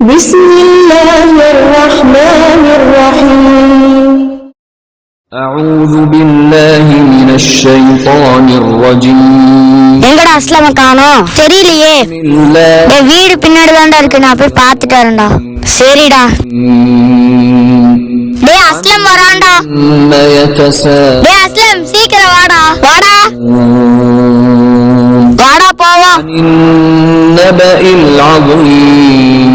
بسم الله الرحمن الرحيم أعوذ بالله من الشيطان الرجيم எங்கடா அஸ்லாம காணோம் தெரியலையே بسم الله டேய், வீடு பின்னாடி தான்டா இருக்கு நான் போய் பார்த்துட்டு வரேன்டா சரிடா டேய் அஸ்லம் வரான்டா ما يتساءلون டேய் அஸ்லம் சீக்கிரம் வாடா வாடா வாடா போவோம் عن النبأ العظيم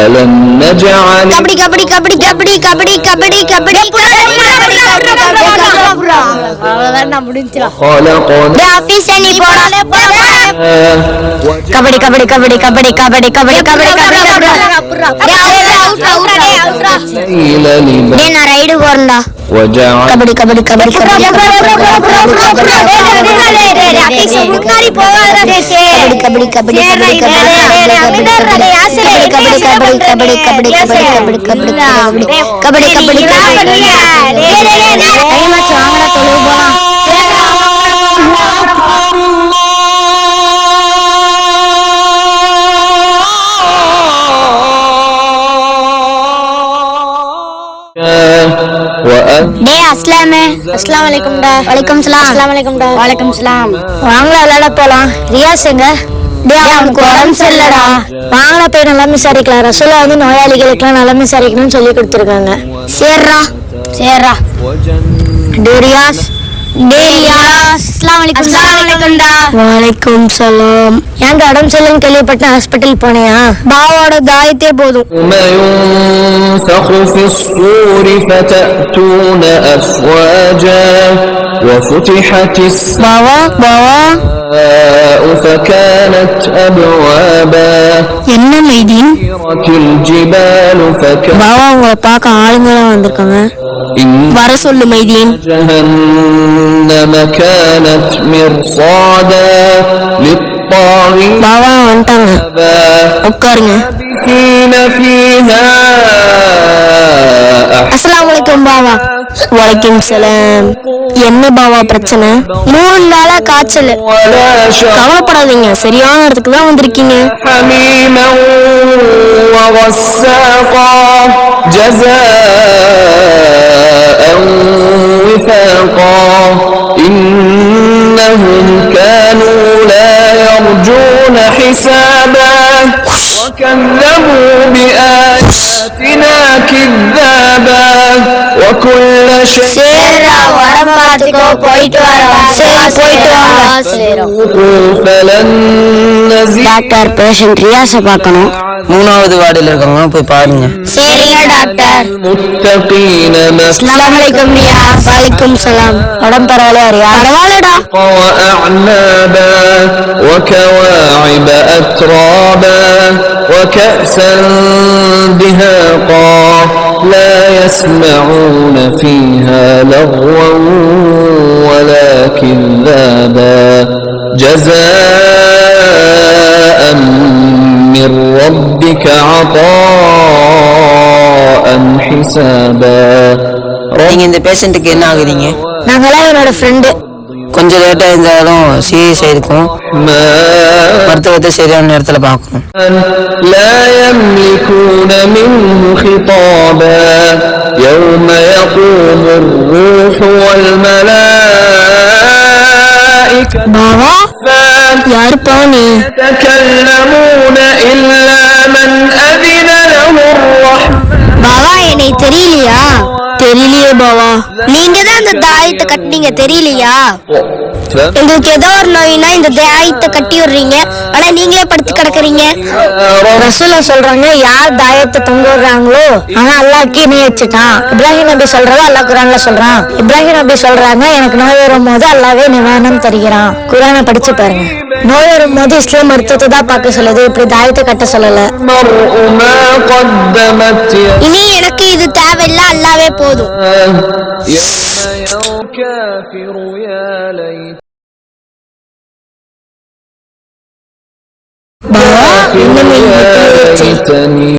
ألم نجعل கபடி கபடி கபடி கபடி கபடி கபடி கபடி அவ்வளவுதான் நான் முடிஞ்சிடும் خلقنا ஆபீஸ் நீ போடாலே போடா கபடி கபடி கபடி கபடி கபடி கபடி கபடி கபடி الليل لباسا டேய் நான் ரைடு போறேன்டா وجعل كبري كبري كبري كبري كبري كبري كبري كبري كبري டே அஸ்லாமே அஸ்லாம். வலைக்கும்டா வலைக்கும் அஸ்லாம் வலைக்கும்டா வலைக்கும் சலாம் வாங்கல விளையாட ரியாஸ் எங்க? டே அவனுக்கு உடம்பு சரியில்லடா. வாங்கல போய் நல்லா விசாரிக்கலாம். ரசூலா வந்து நோயாளிகளுக்குலாம் நல்லா விசாரிக்கணும்னு சொல்லி கொடுத்துருக்காங்க. சேர்றா. சேர்றா. டே ரியாஸ். வணக்கம் சலாம். ஏங்க உடம்பு சொல்லு கேள்விப்பட்ட ஹாஸ்பிட்டல் போனியா? பாவோட தாயத்தே போதும். பாவா பாவா. فكانت أبوابا என்ன மைதீன் سيرت الجبال فكانت பாவா உங்களை பார்க்க ஆளுங்களாம் வந்திருக்காங்க إن வர சொல்லு மைதீன் جهنم كانت مرصادا للطاغين பாவா வந்துட்டாங்க مآبا உட்காருங்க لابثين فيها அஸ்லாம் வலைக்கும் பாவா வலைக்கும் சலாம் என்ன பாவா பிரச்சனை மூணு நாளா காய்ச்சல் ولا شر கவலைப்படாதீங்க சரியான இடத்துக்கு தான் வந்திருக்கீங்க حميما وغساقا جزاء وفاقا إنهم كانوا لا يرجون حسابا وكذبوا بآياتنا كذابا وكل شيء சரிடா உடம்பு பார்த்துக்கோ போயிட்டு வரோம் போயிட்டு வாங்க فلن نزيد டாக்டர் பேஷண்ட் ரியாஸை பார்க்கணும் மூணாவது வார்டில் இருக்கவங்க போய் பாருங்க சரிங்க டாக்டர் المتقين அஸ்லாம் வலைக்கும் ரியாஸ் வலைக்கும் சலாம் உடம்பு பரவாயில்லையா ரியா பரவாயில்லடா وأعنابا وكواعب أترابا وكأسا دهاقا لا يسمعون فيها لغوا ولا كذابا جزاء من ربك عطاء حسابا நீங்க இந்த பேஷண்ட்டுக்கு என்ன ஆகுறீங்க நாங்களாம் என்னோட ஃப்ரெண்டு கொஞ்சம் லேட்டா இருந்தாலும் சீரியஸ் ஆயிருக்கும் ما மருத்துவத்தை சரியான நேரத்துல பார்க்கணும் لا يملكون منه خطابا يوم يقوم الروح والملائكة பாவா யாருப்பா நீ يتكلمون إلا من أذن له الرحمن பாவா என்னை தெரியலையா தெரியலையே பாவா நீங்க தான் தாயத்தை கட்டினீங்க தெரியலையா? உங்களுக்கு ஏதோ ஒரு நோயினா இந்த தாயத்தை கட்டி விடுறீங்க. ஆனா நீங்களே படுத்து கிடக்குறீங்க. ரசூல சொல்றாங்க யார் தாயத்தை தொங்க விடுறாங்களோ ஆனா அல்லாக்கே நீ வச்சுட்டான் இப்ராஹிம் நபி சொல்றதா அல்லாஹ் குரான்ல சொல்றான். இப்ராஹிம் நபி சொல்றாங்க எனக்கு நோய் வரும் போது அல்லாவே நிவாரணம் தருகிறான். குரானை படிச்சு பாருங்க. நோய் வரும் போது இஸ்லாம் மருத்துவத்தை தான் பார்க்க சொல்லுது. இப்படி தாயத்தை கட்ட சொல்லல. இனி எனக்கு இது தேவையில்லை அல்லாவே போதும். الكافر يا ليت يا ليتني